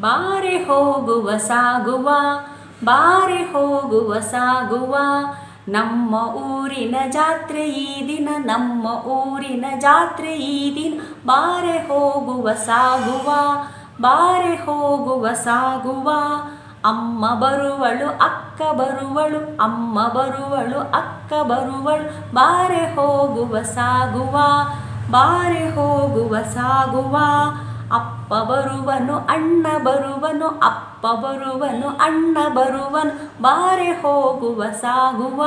ಬಾರೆ ಹೋಗುವ ಸಾಗುವ, ಬಾರೆ ಹೋಗುವ ಸಾಗುವ. ನಮ್ಮ ಊರಿನ ಜಾತ್ರೆ ಈ ದಿನ, ನಮ್ಮ ಊರಿನ ಜಾತ್ರೆ ಈ ದಿನ. ಬಾರೆ ಹೋಗುವ ಸಾಗುವ, ಬಾರೆ ಹೋಗುವ ಸಾಗುವ. ಅಮ್ಮ ಬರುವಳು, ಅಕ್ಕ ಬರುವಳು, ಅಮ್ಮ ಬರುವಳು, ಅಕ್ಕ ಬರುವಳು. ಬಾರೆ ಹೋಗುವ ಸಾಗುವ, ಬಾರೆ ಹೋಗುವ ಸಾಗುವ. ಅಪ್ಪ ಬರುವನು, ಅಣ್ಣ ಬರುವನು, ಅಪ್ಪ ಬರುವನು, ಅಣ್ಣ ಬರುವನು. ಬಾರೆ ಹೋಗುವ, ಸಾಗುವ,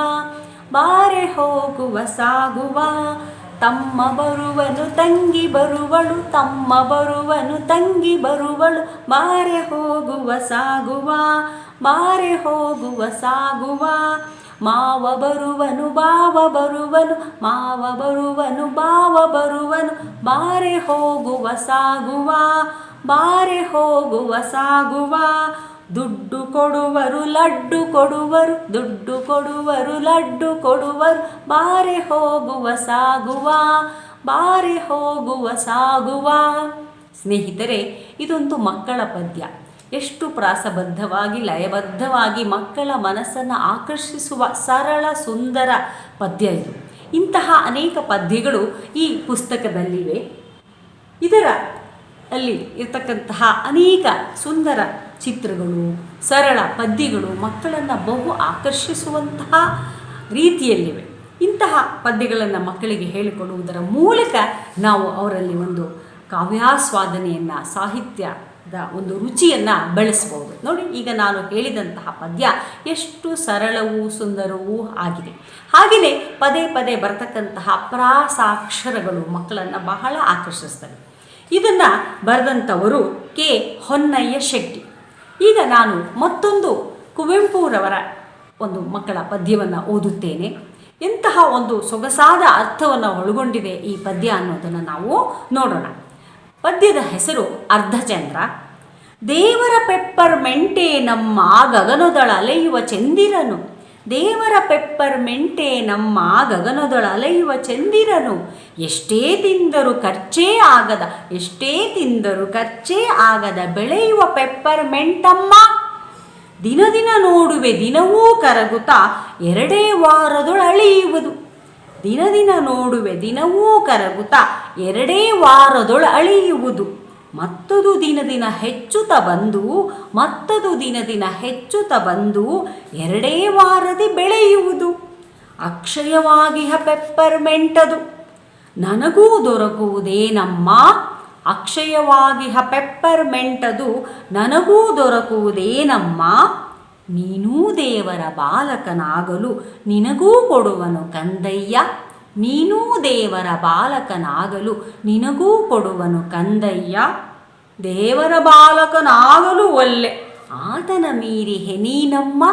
ಬಾರೆ ಹೋಗುವ, ಸಾಗುವ. ತಮ್ಮ ಬರುವನು, ತಂಗಿ ಬರುವಳು, ತಮ್ಮ ಬರುವನು, ತಂಗಿ ಬರುವಳು. ಬಾರೆ ಹೋಗುವ, ಸಾಗುವ, ಬಾರೆ ಹೋಗುವ, ಸಾಗುವ. ಮಾವ ಬರುವನು, ಬಾವ ಬರುವನು, ಮಾವ ಬರುವನು, ಬಾವ ಬರುವನು, ಬಾರೆ ಹೋಗುವ ಸಾಗುವ, ಬಾರೆ ಹೋಗುವ ಸಾಗುವ. ದುಡ್ಡು ಕೊಡುವರು, ಲಡ್ಡು ಕೊಡುವರು, ದುಡ್ಡು ಕೊಡುವರು, ಲಡ್ಡು ಕೊಡುವರು, ಬಾರೆ ಹೋಗುವ ಸಾಗುವ, ಬಾರೆ ಹೋಗುವ ಸಾಗುವ. ಸ್ನೇಹಿತರೆ, ಇದೊಂದು ಮಕ್ಕಳ ಪದ್ಯ. ಎಷ್ಟು ಪ್ರಾಸಬದ್ಧವಾಗಿ, ಲಯಬದ್ಧವಾಗಿ ಮಕ್ಕಳ ಮನಸ್ಸನ್ನು ಆಕರ್ಷಿಸುವ ಸರಳ, ಸುಂದರ ಪದ್ಯ ಇದು. ಇಂತಹ ಅನೇಕ ಪದ್ಯಗಳು ಈ ಪುಸ್ತಕದಲ್ಲಿವೆ. ಇದರ ಅಲ್ಲಿ ಇರತಕ್ಕಂತಹ ಅನೇಕ ಸುಂದರ ಚಿತ್ರಗಳು, ಸರಳ ಪದ್ಯಗಳು ಮಕ್ಕಳನ್ನು ಬಹು ಆಕರ್ಷಿಸುವಂತಹ ರೀತಿಯಲ್ಲಿವೆ. ಇಂತಹ ಪದ್ಯಗಳನ್ನು ಮಕ್ಕಳಿಗೆ ಹೇಳಿಕೊಡುವುದರ ಮೂಲಕ ನಾವು ಅವರಲ್ಲಿ ಒಂದು ಕಾವ್ಯಾಸ್ವಾದನೆಯನ್ನು ಸಾಹಿತ್ಯದ ಒಂದು ರುಚಿಯನ್ನು ಬೆಳೆಸ್ಬೋದು. ನೋಡಿ, ಈಗ ನಾನು ಹೇಳಿದಂತಹ ಪದ್ಯ ಎಷ್ಟು ಸರಳವೂ ಸುಂದರವೂ ಆಗಿದೆ. ಹಾಗೆಯೇ ಪದೇ ಪದೇ ಬರ್ತಕ್ಕಂತಹ ಪ್ರಾಸಾಕ್ಷರಗಳು ಮಕ್ಕಳನ್ನು ಬಹಳ ಆಕರ್ಷಿಸ್ತವೆ. ಇದನ್ನು ಬರೆದಂಥವರು ಕೆ. ಹೊನ್ನಯ್ಯ ಶೆಟ್ಟಿ. ಈಗ ನಾನು ಮತ್ತೊಂದು ಕುವೆಂಪುರವರ ಒಂದು ಮಕ್ಕಳ ಪದ್ಯವನ್ನು ಓದುತ್ತೇನೆ. ಎಂತಹ ಒಂದು ಸೊಗಸಾದ ಅರ್ಥವನ್ನು ಒಳಗೊಂಡಿದೆ ಈ ಪದ್ಯ ಅನ್ನೋದನ್ನು ನಾವು ನೋಡೋಣ. ಪದ್ಯದ ಹೆಸರು ಅರ್ಧಚಂದ್ರ. ದೇವರ ಪೆಪ್ಪರ್ ಮೆಂಟೆ ನಮ್ಮ ಗಗನದೊಳ ಅಲೆಯುವ ಚಂದಿರನು. ದೇವರ ಪೆಪ್ಪರ್ ಮೆಂಟೆ ನಮ್ಮ ಗಗನದೊಳ ಅಲೆಯುವ ಚಂದಿರನು. ಎಷ್ಟೇ ತಿಂದರೂ ಖರ್ಚೇ ಆಗದ, ಎಷ್ಟೇ ತಿಂದರೂ ಖರ್ಚೇ ಆಗದ ಬೆಳೆಯುವ ಪೆಪ್ಪರ್ ಮೆಂಟಮ್ಮ ದಿನ ದಿನ ನೋಡುವೆ, ದಿನವೂ ಕರಗುತ್ತಾ ಎರಡೇ ವಾರದೊಳ ಅಳಿಯುವುದು. ದಿನ ದಿನ ನೋಡುವೆ, ದಿನವೂ ಕರಗುತ್ತಾ ಎರಡೇ ವಾರದೊಳ ಅಳಿಯುವುದು. ಮತ್ತದು ದಿನ ದಿನ ಹೆಚ್ಚುತ್ತ ಬಂದು, ಮತ್ತದು ದಿನ ದಿನ ಹೆಚ್ಚುತ್ತ ಬಂದು ಎರಡೇ ವಾರದಿ ಬೆಳೆಯುವುದು. ಅಕ್ಷಯವಾಗಿಹ ಪೆಪ್ಪರ್ಮೆಂಟದು ನನಗೂ ದೊರಕುವುದೇನಮ್ಮ ಅಕ್ಷಯವಾಗಿಹ ಪೆಪ್ಪರ್ಮೆಂಟದು ನನಗೂ ದೊರಕುವುದೇನಮ್ಮ ನೀನೂ ದೇವರ ಬಾಲಕನಾಗಲು ನಿನಗೂ ಕೊಡುವನು ಕಂದಯ್ಯ. ನೀನೂ ದೇವರ ಬಾಲಕನಾಗಲು ನಿನಗೂ ಕೊಡುವನು ಕಂದಯ್ಯ. ದೇವರ ಬಾಲಕನಾಗಲು ಒಲ್ಲೆ. ಆತನ ಮೀರಿ ಹೆನೀನಮ್ಮ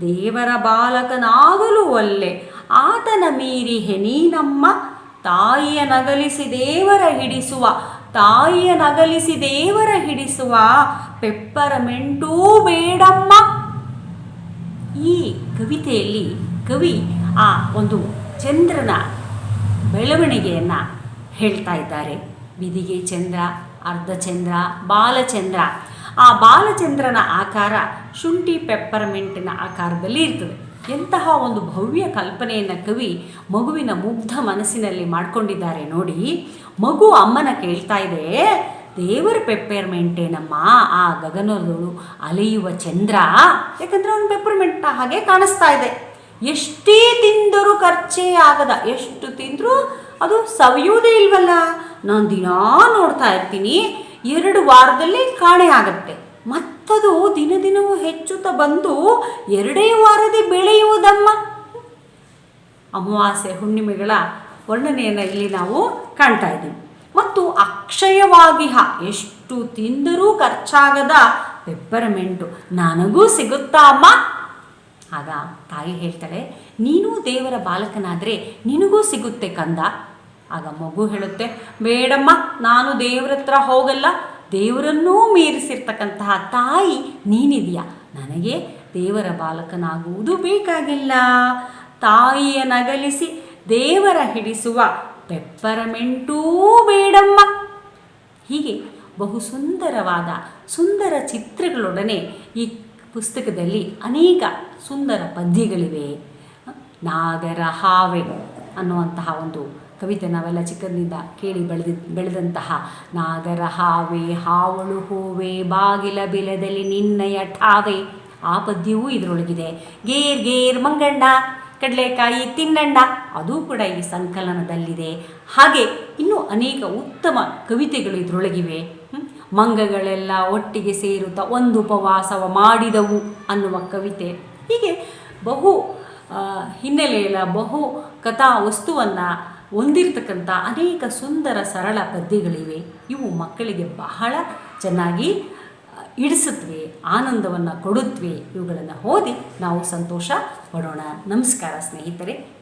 ದೇವರ ಬಾಲಕನಾಗಲು ಒಲ್ಲೆ. ಆತನ ಮೀರಿ ಹೆನೀನಮ್ಮ ತಾಯಿಯ ನಗಲಿಸಿ ದೇವರ ಹಿಡಿಸುವ, ತಾಯಿಯ ನಗಲಿಸಿ ದೇವರ ಹಿಡಿಸುವ ಪೆಪ್ಪರಮೆಂಟೂ ಬೇಡಮ್ಮ. ಈ ಕವಿತೆಯಲ್ಲಿ ಕವಿ ಆ ಒಂದು ಚಂದ್ರನ ಬೆಳವಣಿಗೆಯನ್ನು ಹೇಳ್ತಾ ಇದ್ದಾರೆ. ಬಿದಿಗೆ ಚಂದ್ರ, ಅರ್ಧಚಂದ್ರ, ಬಾಲಚಂದ್ರ. ಆ ಬಾಲಚಂದ್ರನ ಆಕಾರ ಶುಂಠಿ ಪೆಪ್ಪರ್ಮೆಂಟಿನ ಆಕಾರದಲ್ಲಿ ಇರ್ತದೆ. ಎಂತಹ ಒಂದು ಭವ್ಯ ಕಲ್ಪನೆಯನ್ನು ಕವಿ ಮಗುವಿನ ಮುಗ್ಧ ಮನಸ್ಸಿನಲ್ಲಿ ಮಾಡಿಕೊಂಡಿದ್ದಾರೆ ನೋಡಿ. ಮಗು ಅಮ್ಮನ ಕೇಳ್ತಾ ಇದೆ, ದೇವರ ಪೆಪ್ಪರ್ಮೆಂಟೇನಮ್ಮ ಆ ಗಗನದಳು ಅಲೆಯುವ ಚಂದ್ರ. ಯಾಕಂದರೆ ಅವನು ಪೆಪ್ಪರ್ಮೆಂಟ್ ಹಾಗೆ ಕಾಣಿಸ್ತಾ ಇದೆ. ಎಷ್ಟೇ ತಿಂದರೂ ಖರ್ಚೇ ಆಗದ. ಎಷ್ಟು ತಿಂದರೂ ಅದು ಸವಿಯೋದೇ ಇಲ್ವಲ್ಲ? ನಾನು ದಿನಾ ನೋಡ್ತಾ ಇರ್ತೀನಿ. ಎರಡು ವಾರದಲ್ಲಿ ಕಾಣೆ ಆಗತ್ತೆ. ಮತ್ತದು ದಿನ ದಿನವೂ ಹೆಚ್ಚುತ್ತಾ ಬಂದು ಎರಡೇ ವಾರದೇ ಬೆಳೆಯುವುದಮ್ಮ. ಅಮಾವಾಸ್ಯೆ ಹುಣ್ಣಿಮೆಗಳ ವರ್ಣನೆಯನ್ನು ಇಲ್ಲಿ ನಾವು ಕಾಣ್ತಾ ಇದ್ದೀವಿ. ಮತ್ತು ಅಕ್ಷಯವಾಗಿ ಎಷ್ಟು ತಿಂದರೂ ಖರ್ಚಾಗದ ಪೆಪ್ಪರಮೆಂಟು ನನಗೂ ಸಿಗುತ್ತಾ ಅಮ್ಮ? ಆಗ ತಾಯಿ ಹೇಳ್ತಾಳೆ, ನೀನು ದೇವರ ಬಾಲಕನಾದರೆ ನಿನಗೂ ಸಿಗುತ್ತೆ ಕಂದ. ಆಗ ಮಗು ಹೇಳುತ್ತೆ, ಬೇಡಮ್ಮ, ನಾನು ದೇವ್ರ ಹತ್ರ ಹೋಗಲ್ಲ. ದೇವರನ್ನೂ ಮೀರಿಸಿರ್ತಕ್ಕಂತಹ ತಾಯಿ ನೀನಿದೆಯಾ? ನನಗೆ ದೇವರ ಬಾಲಕನಾಗುವುದು ಬೇಕಾಗಿಲ್ಲ. ತಾಯಿಯ ನಗಲಿಸಿ ದೇವರ ಹಿಡಿಸುವ ಪೆಪ್ಪರಮೆಂಟೂ ಬೇಡಮ್ಮ. ಹೀಗೆ ಬಹು ಸುಂದರವಾದ ಸುಂದರ ಚಿತ್ರಗಳೊಡನೆ ಈ ಪುಸ್ತಕದಲ್ಲಿ ಅನೇಕ ಸುಂದರ ಪದ್ಯಗಳಿವೆ. ನಾಗರ ಹಾವೆ ಅನ್ನುವಂತಹ ಒಂದು ಕವಿತೆ ನಾವೆಲ್ಲ ಚಿಕ್ಕಂದಿನಿಂದ ಕೇಳಿ ಬೆಳೆದ, ಬೆಳೆದಂತಹ ನಾಗರ ಹಾವೆ, ಹಾವಳು ಹೂವೆ, ಬಾಗಿಲ ಬಿಲದಲ್ಲಿ ನಿನ್ನಯ ಠಾವೆ, ಆ ಪದ್ಯವೂ ಇದರೊಳಗಿದೆ. ಗೇರ್ ಗೇರ್ ಮಂಗಣ್ಣ, ಕಡಲೆಕಾಯಿ ತಿನ್ನಣ್ಣ, ಅದು ಕೂಡ ಈ ಸಂಕಲನದಲ್ಲಿದೆ. ಹಾಗೆ ಇನ್ನೂ ಅನೇಕ ಉತ್ತಮ ಕವಿತೆಗಳು ಇದರೊಳಗಿವೆ? ಮಂಗಗಳೆಲ್ಲ ಒಟ್ಟಿಗೆ ಸೇರುತ್ತಾ ಒಂದು ಉಪವಾಸವ ಮಾಡಿದವು ಅನ್ನುವ ಕವಿತೆ. ಹೀಗೆ ಬಹು ಹಿನ್ನೆಲೆಯಲ್ಲ ಹಿನ್ನೆಲೆಯ ಬಹು ಕಥಾ ವಸ್ತುವನ್ನು ಹೊಂದಿರತಕ್ಕಂಥ ಅನೇಕ ಸುಂದರ ಸರಳ ಪದ್ಯಗಳಿವೆ. ಇವು ಮಕ್ಕಳಿಗೆ ಬಹಳ ಚೆನ್ನಾಗಿ ಇಡಿಸುತ್ತವೆ ಆನಂದವನ್ನು ಕೊಡುತ್ತವೆ ಇವುಗಳನ್ನು ಓದಿ ನಾವು ಸಂತೋಷ ಪಡೋಣ. ನಮಸ್ಕಾರ ಸ್ನೇಹಿತರೆ.